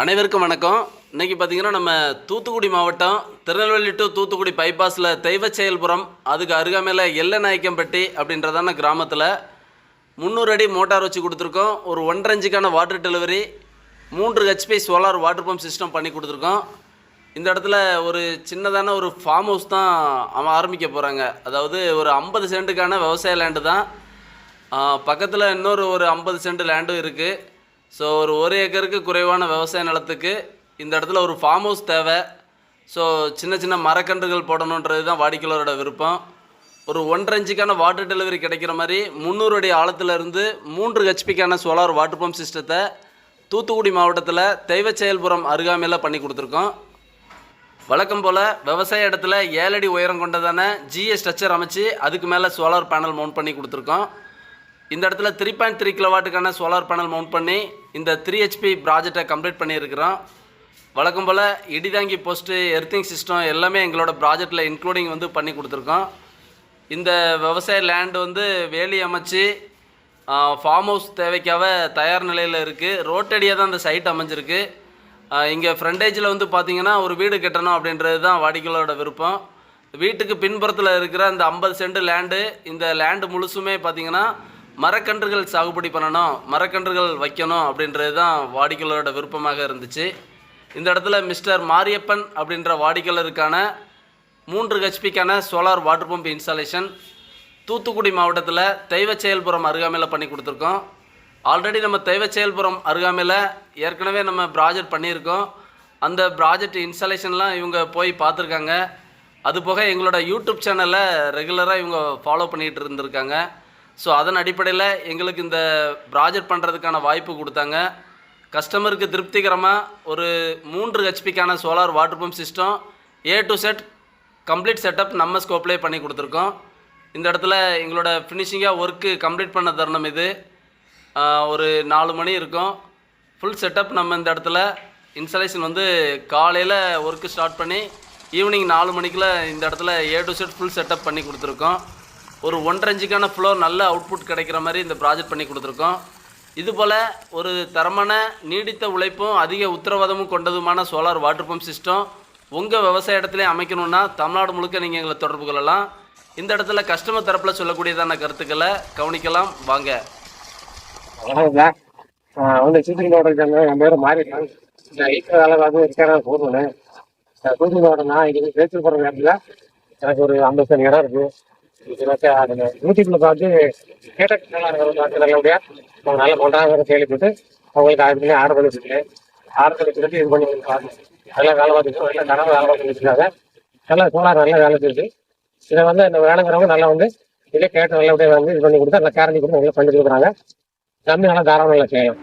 அனைவருக்கும் வணக்கம். இன்னைக்கு பார்த்தீங்கன்னா நம்ம தூத்துக்குடி மாவட்டம் திருநெல்வேலி டு தூத்துக்குடி பைபாஸில் தெய்வச்செயல்புரம் அதுக்கு அருகாமையில் எல்லநாயக்கம்பட்டி அப்படின்றதான கிராமத்தில் முந்நூறு அடி மோட்டார் வச்சு கொடுத்துருக்கோம். ஒரு ஒன்றரை இன்ச்சுக்கான வாட்டர் டெலிவரி மூன்று HP solar water pump system பண்ணி கொடுத்துருக்கோம். இந்த இடத்துல ஒரு சின்னதான ஒரு ஃபார்ம் ஹவுஸ் தான் அவன் ஆரம்பிக்க போகிறாங்க அதாவது ஒரு ஐம்பது சென்ட்டுக்கான விவசாய லேண்டு தான். பக்கத்தில் இன்னொரு ஒரு ஐம்பது சென்ட் லேண்டும் இருக்குது ஸோ ஒரு ஒரு ஏக்கருக்கு குறைவான விவசாய நிலத்துக்கு இந்த இடத்துல ஒரு ஃபார்ம் ஹவுஸ் தேவை. ஸோ சின்ன சின்ன மரக்கன்றுகள் போடணுன்றது தான் வாடிக்கையாளரோட விருப்பம். ஒரு ஒன்றரை இன்ச்சுக்கான வாட்டர் டெலிவரி கிடைக்கிற மாதிரி முந்நூறு அடி ஆழத்துலேருந்து மூன்று ஹெச்பிக்கான சோலார் வாட்டர் பம்ப் சிஸ்டத்தை தூத்துக்குடி மாவட்டத்தில் தெய்வச்செயல்புரம் அருகாமையில் பண்ணி கொடுத்துருக்கோம். வழக்கம் போல் விவசாய இடத்துல ஏழடி உயரம் கொண்டதான ஜிஎஸ் ஸ்ட்ரக்சர் அமைச்சு அதுக்கு மேலே சோலார் பேனல் மவுண்ட் பண்ணி கொடுத்துருக்கோம். இந்த இடத்துல த்ரீ பாயிண்ட் த்ரீ கிலோவாட்டுக்கான சோலார் பேனல் மவுண்ட் பண்ணி இந்த த்ரீ ஹெச்பி ப்ராஜெக்டை கம்ப்ளீட் பண்ணியிருக்கிறோம். வழக்கம் போல் இடிதாங்கி போஸ்ட்டு எர்த்திங் சிஸ்டம் எல்லாமே எங்களோட ப்ராஜெக்டில் இன்க்ளூடிங் வந்து பண்ணி கொடுத்துருக்கோம். இந்த விவசாய லேண்டு வந்து வேலி அமைச்சு ஃபார்ம் ஹவுஸ் தேவைக்காக தயார் நிலையில் இருக்குது ரோட்டடியாக தான் இந்த சைட் அமைஞ்சிருக்கு. இங்கே ஃப்ரண்டேஜில் வந்து பார்த்திங்கன்னா ஒரு வீடு கட்டணும் அப்படின்றது தான் வாடிக்கையாளரோட விருப்பம். வீட்டுக்கு பின்புறத்தில் இருக்கிற அந்த ஐம்பது சென்ட் லேண்டு இந்த லேண்டு முழுசுமே பார்த்தீங்கன்னா மரக்கன்றுகள் சாகுபடி பண்ணணும் மரக்கன்றுகள் வைக்கணும் அப்படின்றது தான் வாடிக்கையாளரோட விருப்பமாக இருந்துச்சு. இந்த இடத்துல மிஸ்டர் மாரியப்பன் அப்படின்ற வாடிக்கையாளருக்கான மூன்று ஹெச்பிக்கான solar water pump installation Thoothukudi மாவட்டத்தில் தெய்வச்செயல்புரம் அருகாமையில் பண்ணி கொடுத்துருக்கோம். ஆல்ரெடி நம்ம தெய்வச்செயல்புரம் அருகாமையில் ஏற்கனவே நம்ம ப்ராஜெக்ட் பண்ணியிருக்கோம். அந்த ப்ராஜெக்ட் இன்ஸ்டாலேஷன்லாம் இவங்க போய் பார்த்துருக்காங்க. அது போக எங்களோட யூடியூப் சேனலை ரெகுலராக இவங்க ஃபாலோ பண்ணிகிட்டு இருந்திருக்காங்க. ஸோ அதன் அடிப்படையில் எங்களுக்கு இந்த ப்ராஜெக்ட் பண்ணுறதுக்கான வாய்ப்பு கொடுத்தாங்க. கஸ்டமருக்கு திருப்திகரமாக ஒரு மூன்று ஹெச்பிக்கான solar water pump system A to Z complete setup நம்ம ஸ்கோப்லேயே பண்ணி கொடுத்துருக்கோம். இந்த இடத்துல எங்களோட ஃபினிஷிங்காக ஒர்க்கு கம்ப்ளீட் பண்ண தருணம் இது. ஒரு நாலு மணி இருக்கும். ஃபுல் செட்டப் நம்ம இந்த இடத்துல இன்ஸ்டலேஷன் வந்து காலையில் ஒர்க்கு ஸ்டார்ட் பண்ணி ஈவினிங் நாலு மணிக்குள்ள இந்த இடத்துல A to Z full setup பண்ணி கொடுத்துருக்கோம். ஒரு ஒன்றரை இன்ச்சுக்கான ஃப்ளோர் நல்ல அவுட்புட் கிடைக்கிற மாதிரி இந்த ப்ராஜெக்ட் பண்ணி கொடுத்துருக்கோம். இதுபோல் ஒரு தரமான நீடித்த உழைப்பும் அதிக உத்தரவாதமும் கொண்டதுமான சோலார் வாட்டர் பம்ப் சிஸ்டம் உங்கள் விவசாய இடத்துல அமைக்கணும்னா தமிழ்நாடு முழுக்க நீங்கள் எங்களை தொடர்பு கொள்ளலாம். இந்த இடத்துல கஸ்டமர் தரப்பில் சொல்லக்கூடியதான கருத்துக்களை கவனிக்கலாம். வாங்க. வந்து என் பேர் மாறிட்டான் இருக்கிற இருக்கிற போதும் இங்கே பேச்சு போகிற நேரத்தில் எனக்கு ஒரு ஐம்பது இடம் இருக்கு. யூடியூப்ல பார்த்து கேட்ட நல்லா பார்த்து நல்லபடியாக அவங்க நல்ல கொண்டாடுற கேள்விப்பட்டு அவங்களுக்கு ஆர்டர் பண்ணி ஆர்டர் பண்ணி வச்சுருக்கேன் ஆர்டர் பண்ணி வச்சுட்டு இது பண்ணி நல்லா வேலை பார்த்துட்டு நல்லா தரமாக வேலை பார்த்து வச்சுருக்காங்க நல்லா சோலார் நல்லா வேலை செய்யுது இதை வந்து இந்த வேலைங்கிறவங்க நல்லா வந்து இதே கேட்டு நல்லபடியாக வந்து இது பண்ணி கொடுத்தா நல்லா கேரண்டி கொடுத்து நல்லா பண்ணி கொடுக்குறாங்க. கம்மி நல்லா தாராளம் செய்யலாம்.